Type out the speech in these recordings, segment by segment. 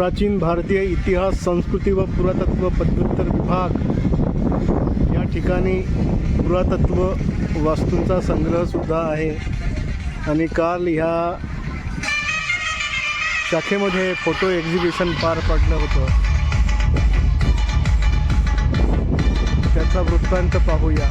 प्राचीन भारतीय इतिहास संस्कृती व पुरातत्व पदव्युत्तर विभाग. या ठिकाणी पुरातत्व वास्तूंचा संग्रहसुद्धा आहे. आणि काल ह्या शाखेमध्ये फोटो एक्झिबिशन पार पडलं होतं. त्याचा वृत्तांत पाहूया.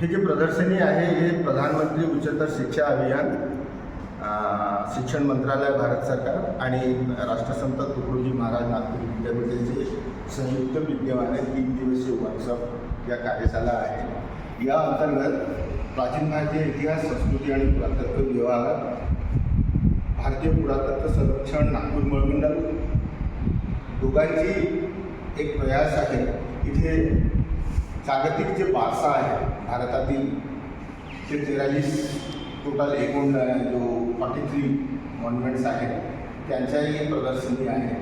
हे जे प्रदर्शनी आहे हे प्रधानमंत्री उच्चतर शिक्षा अभियान शिक्षण मंत्रालय भारत सरकार आणि राष्ट्रसंत तुकडोजी महाराज नागपूर विद्यापीठाचे संयुक्त विद्यमाने तीन दिवसीय वर्कशॉप या कार्यशाळा आहे. या अंतर्गत प्राचीन भारतीय इतिहास संस्कृती आणि पुरातत्व विभागात भारतीय पुरातत्व संरक्षण नागपूर महामंडळ दोघांची एक प्रयास आहे. इथे जागतिक जे वारसा आहे भारतातील ते तेरालीस टोटल एकूण जो फॉर्टी थ्री मॉन्युमेंट्स आहेत त्यांच्याही प्रदर्शनी आहे.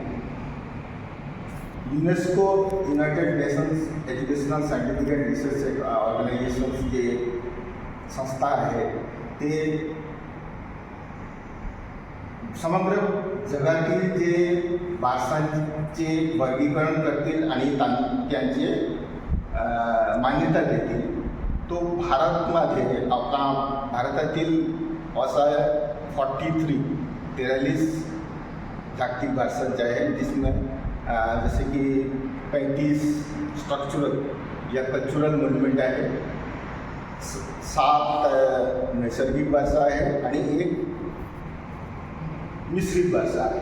UNESCO United Nations Educational Scientific and Research Organisations जे संस्था आहे ते समग्र जगातील जे वारसांचे वर्गीकरण करतील आणि त्यांचे मान्यता देतील. तो भारतमध्ये आपला भारतातील असा फॉर्टी थ्री तेरालीस जागतिक वारसा जे आहे जिसमें जसे की पैंतीस स्ट्रक्चरल या कल्चरल मोन्युमेंट आहे. स- सात नैसर्गिक भाषा आहे आणि एक मिश्रित भाषा आहे.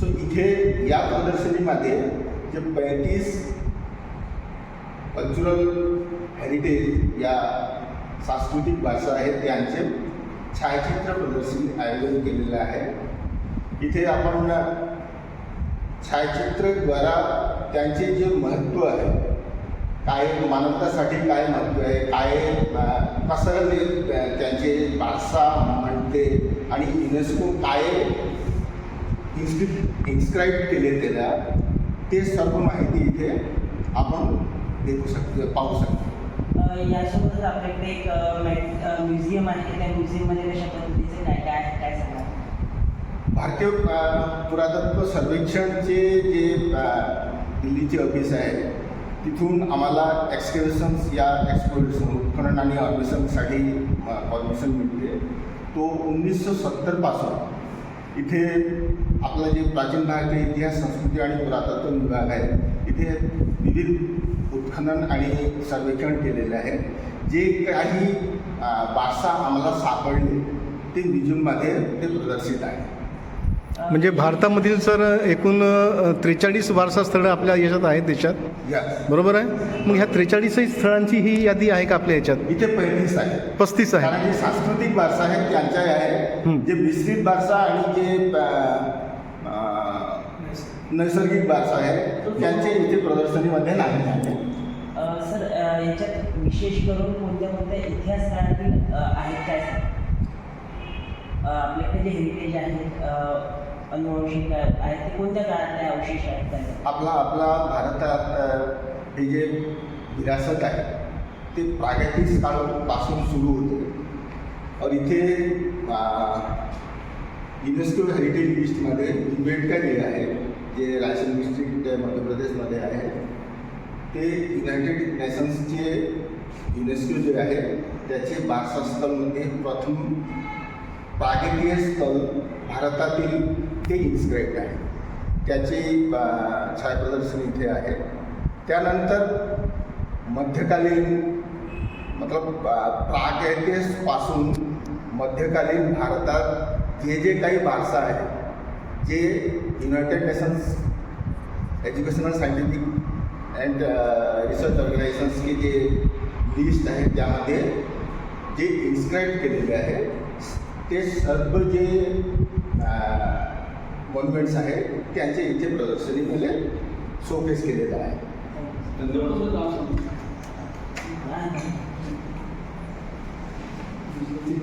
सो इथे या प्रदर्शनीमध्ये जे पैंतीस कल्चरल हेरिटेज या सांस्कृतिक भाषा आहेत त्यांचे छायाचित्र प्रदर्शनी आयोजन केलेलं आहे. इथे आपण छायाचित्रद्वारा त्यांचे जे महत्त्व आहे काय मानवतासाठी काय महत्त्व आहे काय कसं ते त्यांचे भाषा म्हणते आणि युनेस्को काय इन्स्क्रि इन्स्क्राईब केले त्याला ते सर्व माहिती इथे आपण देखू शकतो पाहू शकतो. यासोबतच आपल्याकडे एक म्युझियम आहे. त्या म्युझियममध्ये कशा पद्धतीचं काय काय आहे काय सांगा भारतीय पुरातत्व सर्वेक्षणचे जे दिल्लीचे ऑफिस आहे तिथून आम्हाला एक्सकेवेशन्स या एक्सप्लोरेशन उत्खनन आणि ऑर्गेशनसाठी परमिशन मिळते. तो उन्नीसशे सत्तरपासून इथे आपला जे प्राचीन भारतीय इतिहास संस्कृती आणि पुरातत्व विभाग आहे इथे विविध उत्खनन आणि सर्वेक्षण केलेले आहे. जे काही अ, वारसा आम्हाला सापडले ते म्युझियममध्ये ते प्रदर्शित आहे. म्हणजे भारतामधील सर एकूण त्रेचाळीस वारसा स्थळं आपल्या याच्यात आहेत देशात? बरोबर आहे? मग ह्या त्रेचाळीसही स्थळांची ही यादी आहे का आपल्या याच्यात? इथे पैंतीस आहे. पस्तीस आहे. कारण जे सांस्कृतिक वारसा आहे त्यांच्या आहे हं. जे मिश्रित वारसा आणि जे नैसर्गिक वारसा आहे त्यांचे इथे प्रदर्शनीमध्ये नाही सर याच्यात विशेष करून कोणत्या कोणत्या इतिहासातील आहेत काय आपल्याकडे जे हेरिटेज आहेत अनुवंशिक आहेत ते कोणत्या काळातले अवशेष आहेत काय आपला आपला भारतात हे जे विरासत आहे ते प्रागैतिक काळापासून सुरू होते. और इथे युनेस्को हेरिटेज लिस्टमध्ये तिबेट जे आहे जे रायसेन डिस्ट्रिक्ट मध्य प्रदेशमध्ये आहे. ते युनायटेड नेशन्सचे युनेस्को जे आहे त्याचे वारसा स्थळमध्ये प्रथम प्रागैतिय स्थळ भारतातील ते इन्स्क्राईब आहे. त्याचे छायाप्रदर्शन इथे आहे. त्यानंतर मध्यकालीन मतलब प्रागैतिहासपासून मध्यकालीन भारतात जे जे काही वारसा आहे जे United Nations Educational Scientific and Research ऑर्गनायझेशन्सचे जे लिस्ट आहे त्यामध्ये जे इन्स्क्राईब केलेले आहे ते सर्व जे मॉन्युमेंट्स आहेत त्यांचे इथे प्रदर्शनीमध्ये शोकेस केलेलं आहे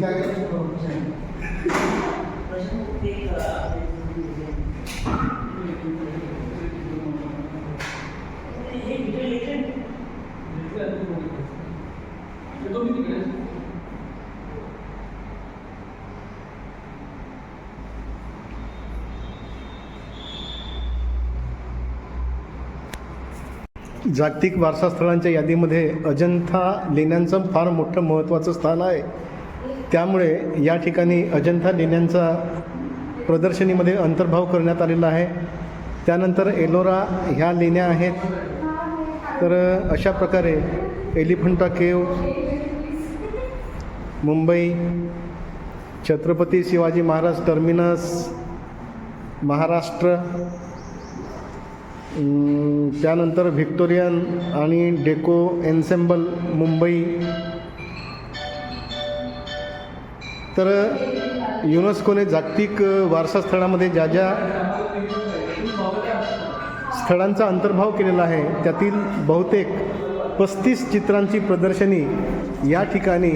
आहे जागतिक वारसा स्थळांच्या यादीमध्ये अजंठा लेण्यांचं फार मोठं महत्त्वाचं स्थान आहे. त्यामुळे या ठिकाणी अजंठा लेण्यांचा प्रदर्शनीमध्ये अंतर्भाव करण्यात आलेला आहे. त्यानंतर एलोरा ह्या लेण्या आहेत. तर अशा प्रकारे एलिफंटा केव मुंबई छत्रपती शिवाजी महाराज टर्मिनस महाराष्ट्र त्यानंतर व्हिक्टोरियन आणि डेको एन्सेम्बल मुंबई. तर युनेस्कोने जागतिक वारसा स्थळामध्ये ज्या ज्या स्थळांचा अंतर्भाव केलेला आहे. त्यातील बहुतेक पस्तीस चित्रांची प्रदर्शनी या ठिकाणी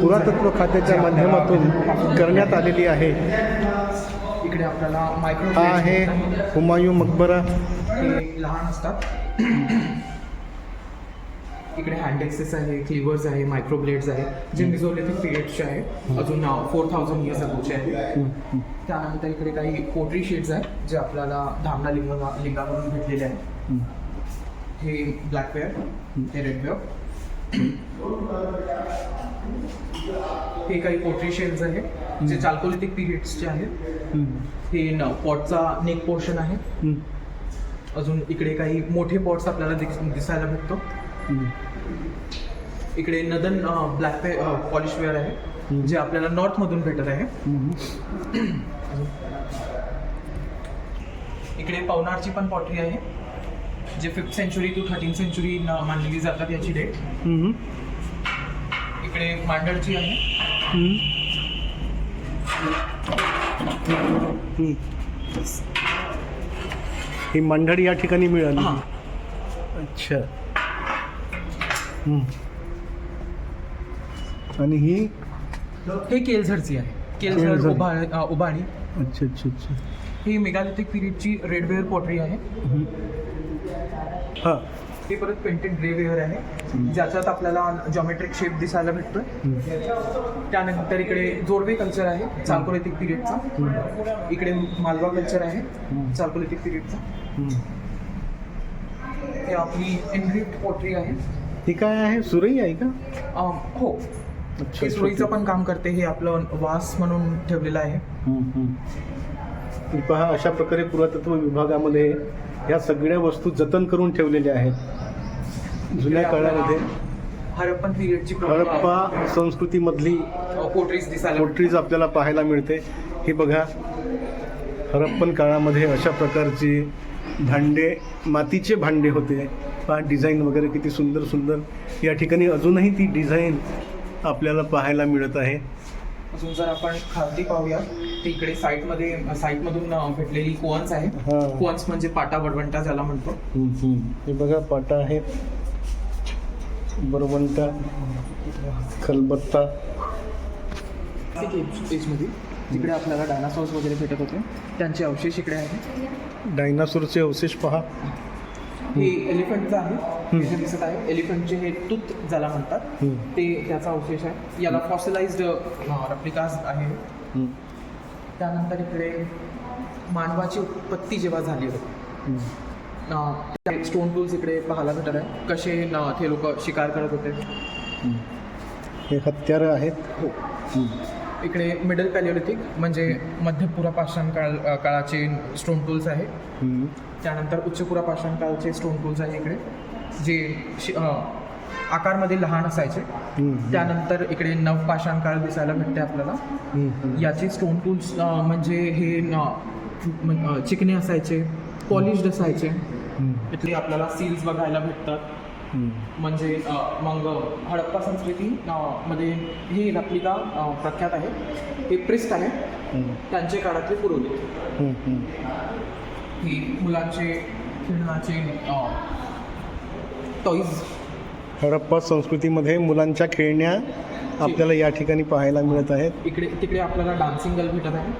पुरातत्व खात्याच्या माध्यमातून करण्यात आलेली आहे. इकडे आपल्याला मायक्रो हा आहे. हुमायूं मकबरा. लहान असतात. इकडे हँडेक्सेस आहे क्लिवर्स आहे मायक्रो ब्लेड्स आहे जे मिझोलिथिक पिरियडचे आहे अजून फोर थाउजंड इयर्स अगोचे आहे. त्यानंतर इकडे काही पोट्री शीट्स आहेत जे आपल्याला धामणा लिंग लिंगावरून भेटलेले आहेत. हे ब्लॅकवेअर हे रेडवेअर हे काही पोट्री शेड्स आहे जे चाल्कोलिथिक पिरियड्सचे आहेत. हे न पॉटचा नेक पोर्शन आहे. अजून इकडे काही मोठे पॉट्स आपल्याला दिस दिसायला भेटतो. इकडे नदन ब्लॅक पॉलिशवेअर आहे जे आपल्याला नॉर्थमधून भेटत आहे. इकडे पवनारची पण पॉटरी आहे जे fifth century to thirteen century मानलेली जातात याची डेट इकडे मांडळची आहे. ही मंडळी या ठिकाणी मिळाली. हां. अच्छा. आणि ही? हे केलझरची आहे. केलझर केलझर. उभा अ, उभाणी अच्छा अच्छा अच्छा. ही मेगालिथिक पिरियडची रेडवेअर पॉटरी आहे. हां. ही परत पेंटेड ग्रेवेअर आहे. ज्याच्यात आपल्याला जॉमेट्रिक शेप दिसायला भेटतोय. त्यानंतर इकडे जोडवे कल्चर आहे चाल्कोलिथिक पिरियडचा इकडे मालवा कल्चर आहे चाल्कोलिथिक पिरियडचा. हे आपली एनग्रिप्ट पॉटरी आहे. ही काय आहे? सुरई आहे का? अं, हो. अच्छा हे सुरईचं पण काम करते. हे आपलं वास म्हणून ठेवलेलं आहे. हम्म, हम्म. ही पहा अशा प्रकारे पुरातत्व विभागामध्ये ह्या सगळ्या वस्तू जतन करून ठेवलेल्या आहेत. जुन्या काळामध्ये हरप्पन पिरियडची हडप्पा संस्कृतीमधली पोटरीज दिसायला पोट्रीज आपल्याला पाहायला मिळते. ही बघा हरप्पन काळामध्ये अशा प्रकारची भांडे मातीचे भांडे होते. पहा डिझाईन वगैरे किती सुंदर सुंदर. या ठिकाणी अजूनही ती डिझाईन आपल्याला पाहायला मिळत आहे. अजून जर आपण खालती पाहूया इकडे साईटमध्ये साईटमधून अं, भेटलेली कोअन्स आहे. कोअन्स म्हणजे पाटा वडवंटा ज्याला म्हणतो. हे बघा पाटा आहे. बरवंटा खलबत्ता. एजमध्ये तिकडे आपल्याला डायनासॉर्स वगैरे भेटत होते. त्यांचे अवशेष इकडे आहेत. डायनासोरचे अवशेष पहा. हे एलिफंटचं आहे हे जे दिसत आहे. एलिफंटचे हे तूत ज्याला म्हणतात. ते त्याचा अवशेष आहे. याला फॉसिलाइज्ड रप्लिकाज आहे. त्यानंतर इकडे मानवाची उत्पत्ती जेव्हा झाली होती स्टोन टूल्स इकडे पाहायला भेटत आहे. कसे न, ते लोक शिकार करत होते. हे हत्यारं आहेत. हो. इकडे मिडल पॅलिओलिथिक म्हणजे मध्यपुरा पाषाण काळ काळाचे स्टोन टूल्स आहे. त्यानंतर उच्चपुरा पाषाण काळाचे स्टोन टूल्स आहे इकडे जे आकारमध्ये लहान असायचे. त्यानंतर इकडे नव पाषाण काळ दिसायला भेटते आपल्याला. याचे स्टोन टूल्स म्हणजे हे चिकणे असायचे पॉलिश्ड असायचे इथले आपल्याला सील्स बघायला भेटतात म्हणजे मग हडप्पा संस्कृती मध्ये ही रेप्लिका प्रख्यात आहे. हे प्रिस्ट आहे. त्यांचे काळातले पुरवले ही मुलांचे खेळण्याचे टॉईज हडप्पा संस्कृतीमध्ये मुलांच्या खेळण्या आपल्याला या ठिकाणी पाहायला मिळत आहेत. इकडे तिकडे आपल्याला डान्सिंग गर्ल भेटत आहे.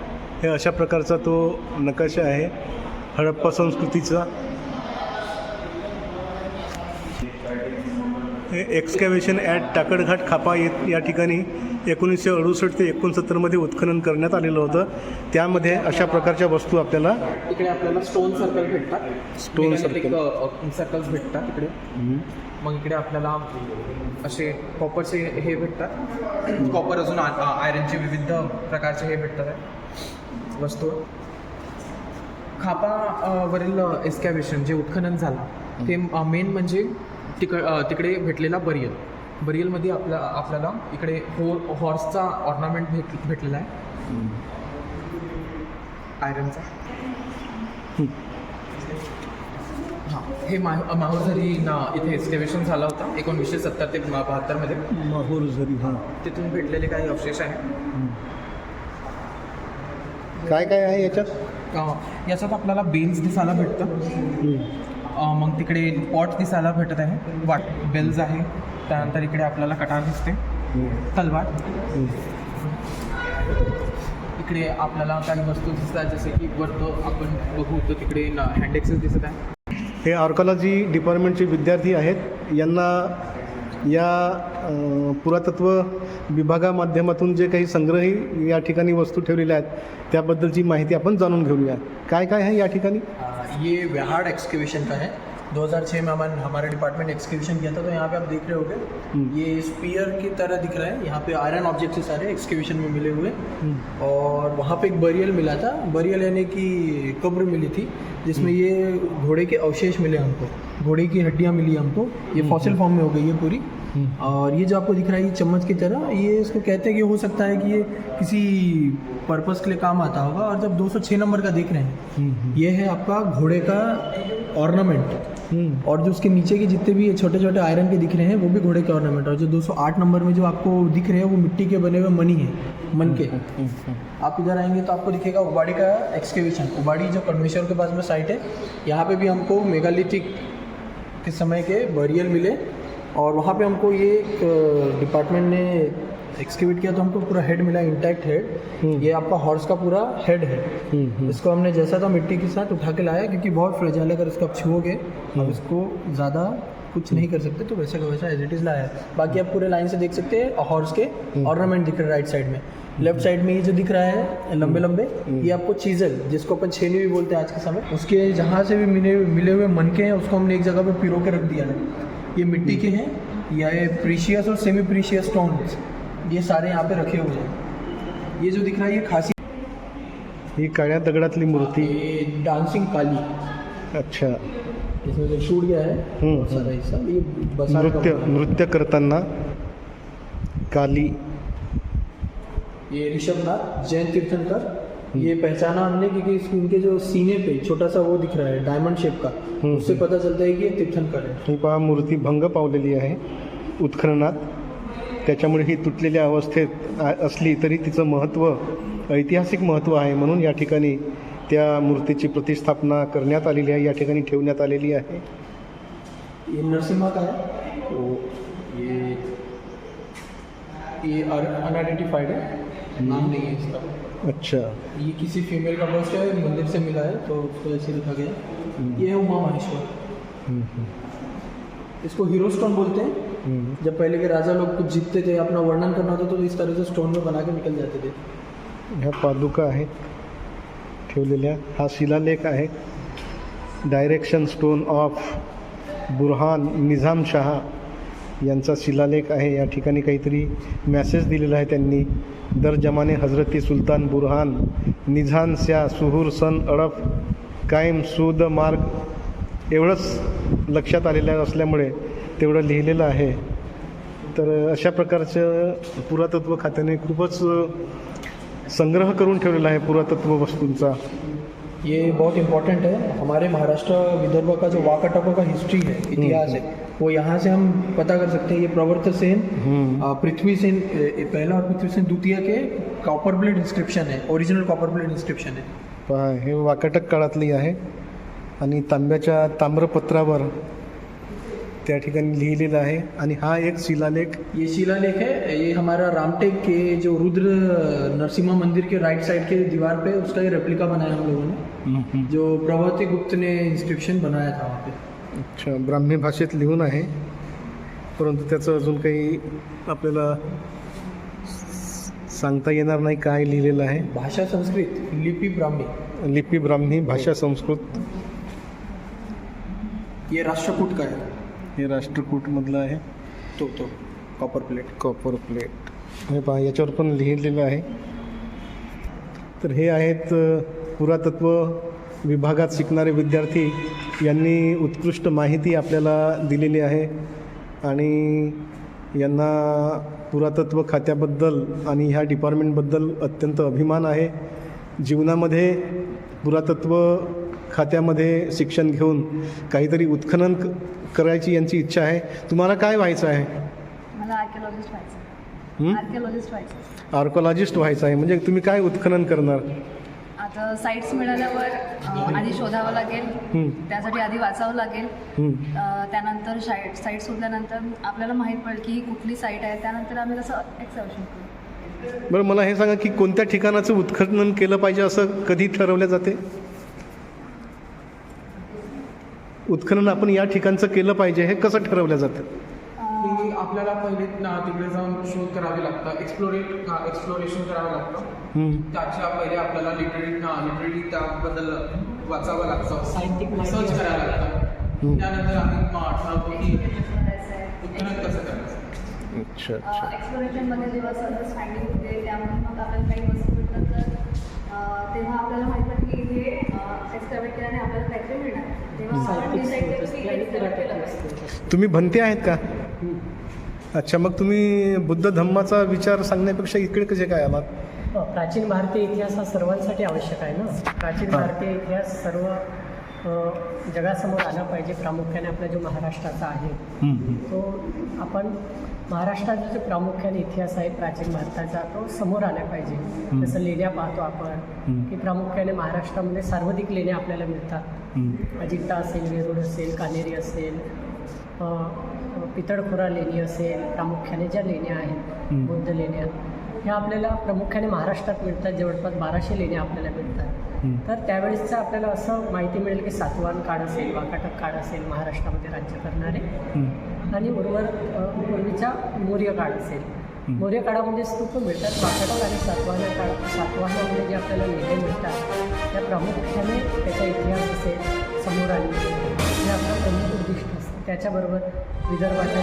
हे अशा प्रकारचा तो नकाशा आहे. हडप्पा संस्कृतीचा एक्सकॅव्हेशन ॲट टाकडघाट खापा येत या ठिकाणी एकोणीसशे अडुसष्ट ते एकोणसत्तरमध्ये उत्खनन करण्यात आलेलं होतं. त्यामध्ये अशा प्रकारच्या वस्तू आपल्याला इकडे आपल्याला स्टोन सर्कल भेटतात. Stone circle. सर्कल्स भेटतात इकडे. मग इकडे आपल्याला असे कॉपरचे हे भेटतात. कॉपर अजून आयरनचे विविध प्रकारचे हे भेटतात. वस्तू. खापा अ, वरील एस्कॅव्हेशन जे उत्खनन झालं ते मेन म्हणजे तिक तिकडे भेटलेला बरियल. बरियलमध्ये आपल्या आपल्याला इकडे हो हॉर्सचा ऑर्नामेंट भेट भेटलेला आहे. आयरनचा? हां. हे मा माहुरझरी ना इथे एस्कॅव्हेशन झाला होता. एकोणीसशे सत्तर ते बहात्तरमध्ये. माहूर झरी हां. तिथून भेटलेले काही अवशेष आहे. काय काय आहे याच्यात? याच्यात आपल्याला बेन्स दिसायला भेटतं. मग तिकडे पॉट दिसायला भेटत आहे. वाट बेल्स आहे. त्यानंतर इकडे आपल्याला कटार दिसते. तलवार. इकडे आपल्याला काही वस्तू दिसतात जसे की वरतं आपण बघू तर तिकडे हँड एक्सेस दिसत आहे. हे आर्कॉलॉजी डिपार्टमेंटचे विद्यार्थी आहेत. यांना या पुरातत्व विभागामाध्यमातून जे काही संग्रही या ठिकाणी वस्तू ठेवलेल्या आहेत त्याबद्दलची माहिती आपण जाणून घेऊया. काय काय आहे या ठिकाणी? ये विहाड़ एक्सकेवेशन का है? 2006 में हमारे हमारा डिपार्टमेंट एक्सकेवेशन किया था तो यहाँ पे आप देख रहे होगे ये स्पीयर की तरह दिख रहा है। यहाँ पे आयरन ऑब्जेक्ट से सारे एक्सकेवेशन में मिले हुए। और वहाँ पे एक बरियल मिला था। बरियल यानी कि कब्र मिली थी जिसमें ये घोड़े के अवशेष मिले हमको। घोड़े की हड्डियाँ मिली हमको। ये फॉसिल फॉर्म में हो गई है पूरी। और ये जो आपको दिख रहा है ये चम्मच की तरह ये इसको कहते हैं कि हो सकता है कि ये किसी पर्पस के लिए काम आता होगा। और जब 206 नंबर का देख रहे हैं ये है आपका घोड़े का ऑर्नामेंट और जो उसके नीचे के जितने भी छोटे छोटे आयरन के दिख रहे हैं वो भी घोड़े के ऑर्नामेंट और जो 208 नंबर में जो आपको दिख रहे हैं वो मिट्टी के बने हुए मनी है मन के। आप इधर आएँगे तो आपको दिखेगा उबाड़ी का एक्सकेवेशन उबाड़ी जो कन्वेश्वर के पास में साइट है यहाँ पे भी हमको मेगालिथिक के समय के बरियल मिले। और वहाँ पे हमको ये एक डिपार्टमेंट ने एक्सकेवेट किया तो हमको पूरा हेड मिला इंटैक्ट हेड ये आपका हॉर्स का पूरा हेड है। इसको हमने जैसा था मिट्टी के साथ उठा के लाया क्योंकि बहुत फ्रेजाइल अगर इसको आप छुओगे आप इसको ज़्यादा कुछ नहीं कर सकते तो वैसा का वैसा एज इट इज़ लाया है। बाकी आप पूरे लाइन से देख सकते हैं हॉर्स के ऑर्नामेंट दिख रहे हैं राइट साइड में। लेफ़्ट साइड में ये जो दिख रहा है लंबे लंबे ये आपको चीजल जिसको अपन छेनी भी बोलते हैं आज के समय। उसके जहाँ से भी मिले मिले हुए मनके हैं उसको हमने एक जगह पे पिरो के रख दिया है। ये मिट्टी के हैं या ये प्रीशियस और सेमी प्रीशियस स्टोन्स ये सारे यहाँ पे रखे हुए हैं। ये जो दिख रहा है ये खासी ही काळ्या दगडातली मूर्ती। ये डांसिंग काली। अच्छा। इसमें जो गया है। हम्म, बहुत सारा हिस्सा। ये नृत्य नृत्य करताना काली। ये ऋषभनाथ जैन तीर्थंकर। ये पहचाना हमने क्योंकि इनके जो सीने पे छोटा सा वो दिख रहा है डायमंड शेप का उससे पता चलता है कि ये तीर्थंकर है। ही पहा मूर्ती भंग पावलेली आहे उत्खननात. त्याच्यामुळे ही तुटलेल्या अवस्थेत आ- असली तरी तिचं महत्त्व ऐतिहासिक महत्त्व आहे म्हणून या ठिकाणी त्या मूर्तीची प्रतिस्थापना करण्यात आलेली आहे या ठिकाणी ठेवण्यात आलेली आहे. ये नरसिम्हा का है तो ये ये अनआइडेंटिफाइड है नाम नहीं है इसका. अच्छा। ये किसी फीमेल का बस्ट है मंदिर से मिला है तो उसको ऐसे लिखा गया। ये है उमा महेश्वर। इसको हीरो स्टोन बोलते हैं। जब पहले के राजा लोग कुछ जीतते थे अपना वर्णन करना होता तो इस तरह से स्टोन में बना के निकल जाते थे। ह्या पादुका आहेत ठेवलेल्या हा शिलालेख आहे direction stone of Burhan Nizam Shah यांचा शिलालेख आहे. या ठिकाणी काहीतरी मॅसेज दिलेला आहे त्यांनी. दर जमाने हजरती सुलतान बुरहान निझान स्या सुहूर सन अडफ कायम सुद मार्ग एवढंच लक्षात आलेलं असल्यामुळे तेवढं लिहिलेलं आहे. तर अशा प्रकारचं पुरातत्व खात्याने खूपच संग्रह करून ठेवलेला आहे पुरातत्व वस्तूंचा. ये बहुत इम्पोर्टेंट है. हमारे महाराष्ट्र विदर्भ का जो वाकाटकों का हिस्ट्री है इतिहास है वो यहाँ से हम पता कर सकते हैं ये प्रवर्त सेन पृथ्वी सेन पहला और पृथ्वी सेन द्वितीय के कॉपर प्लेट इंस्क्रिप्शन है ओरिजिनल कॉपर प्लेट इंस्क्रिप्शन है। हे वाकाटक काळातली आहे आणि तांब्याच्या ताम्रपत्रावर त्या ठिकाणी लिहिलेलं आहे आणि हा एक शिलालेख ये शिलालेख है ये हमारा रामटेक के जो रुद्र नरसिम्हा मंदिर के राइट साइड के दीवार पे उसका ये रेप्लिका बनाया हम लोगों ने। जो प्रभावती गुप्त ने इंस्क्रिप्शन बनाया था वहाँ पे। अच्छा ब्राह्मी भाषेत लिहून आहे. परंतु त्याचं अजून काही आपल्याला सांगता येणार नाही काय लिहिलेलं आहे. भाषा संस्कृत लिपि ब्राह्मी. लिपी ब्राह्मी भाषा संस्कृत. ये राष्ट्रकूट का है हे राष्ट्रकूटमधलं आहे. तो तो. कॉपर प्लेट कॉपर प्लेट हे पहा याच्यावर पण लिहिलेलं आहे. तर हे आहेत पुरातत्व विभागात शिकणारे विद्यार्थी यांनी उत्कृष्ट माहिती आपल्याला दिलेली आहे आणि यांना पुरातत्व खात्याबद्दल आणि ह्या डिपार्टमेंटबद्दल अत्यंत अभिमान आहे. जीवनामध्ये पुरातत्व खात्यामध्ये शिक्षण घेऊन काहीतरी उत्खनन करायची यांची इच्छा आहे. तुम्हाला काय व्हायचं आहे? आर्किओलॉजिस्ट व्हायचं आहे. म्हणजे तुम्ही काय उत्खनन करणार? आता साईट्स मिळाल्यावर आधी शोधावं लागेल. त्यासाठी आधी वाचावं लागेल. त्यानंतर साईट साईट शोधल्यानंतर आपल्याला माहीत पडेल की ही कुठली साईट आहे. त्यानंतर आम्ही तसं एक्सर्शन करू. बरं मला हे सांगा की कोणत्या ठिकाणाचं उत्खनन केलं पाहिजे असं कधी ठरवलं जाते? उत्खनन आपण या ठिकाणचं केलं पाहिजे हे कसं ठरवलं जातं? आपल्याला पहिले ना तिकडे जाऊन शोध करावे लागतं एक्सप्लोरेट एक्सप्लोरेशन करावं लागतं. हं, त्याच्या पहिले आपल्याला लिटररी लिटररी त्याबद्दल वाचावं लागतं. साहित्यिक माहिती सर्च करावं लागतं. त्यानंतर आम्ही मग ठरवतो की उत्खनन कसं करायचं? अच्छा अच्छा. एक्सप्लोरेशनमध्ये जेव्हा सर्च फाइंडिंग होते त्यामध्ये मग आपल्याला काही वस्तू भेटतात तर अ, तेव्हा आपल्याला माहीत पडतं की हे एक्सकॅवेट केल्याने आपल्याला काहीतरी मिळणार. तेव्हा आपण डिसाईड करतो की एक्सकॅवेट केलं पाहिजे. तुम्ही भंते आहेत का? अच्छा मग तुम्ही बुद्ध धम्माचा विचार सांगण्यापेक्षा इकडे कसे काय आलात? प्राचीन भारतीय इतिहास हा सर्वांसाठी आवश्यक आहे ना? प्राचीन भारतीय इतिहास सर्व जगासमोर आला पाहिजे प्रामुख्याने आपला जो महाराष्ट्राचा आहे. तो आपण महाराष्ट्राचा जो प्रामुख्याने इतिहास आहे प्राचीन भारताचा तो समोर आला पाहिजे. जसं लेण्या पाहतो आपण की प्रामुख्याने महाराष्ट्रामध्ये सर्वाधिक लेण्या आपल्याला मिळतात. अजिंठा असेल वेरूळ असेल कानेरी असेल पितळखोरा लेणी असेल प्रामुख्याने ज्या लेण्या आहेत. बौद्ध लेण्या ह्या आपल्याला प्रामुख्याने महाराष्ट्रात मिळतात जवळपास बाराशे लेण्या आपल्याला मिळतात. तर त्यावेळेसचं आपल्याला असं माहिती मिळेल की सातवाहन काळ असेल वाकाटक काळ असेल महाराष्ट्रामध्ये राज्य करणारे. आणि उर्वरित अ, पूर्वीचा मौर्य काळ असेल मौर्य काळामध्ये स्तूप मिळतात वाकाटक आणि सातवाहन काळ सातवाहनामध्ये जे आपल्याला लेण्या मिळतात त्या प्रामुख्याने त्याचा इतिहास असेल समोर आले त्याच्याबरोबर विदर्भाच्या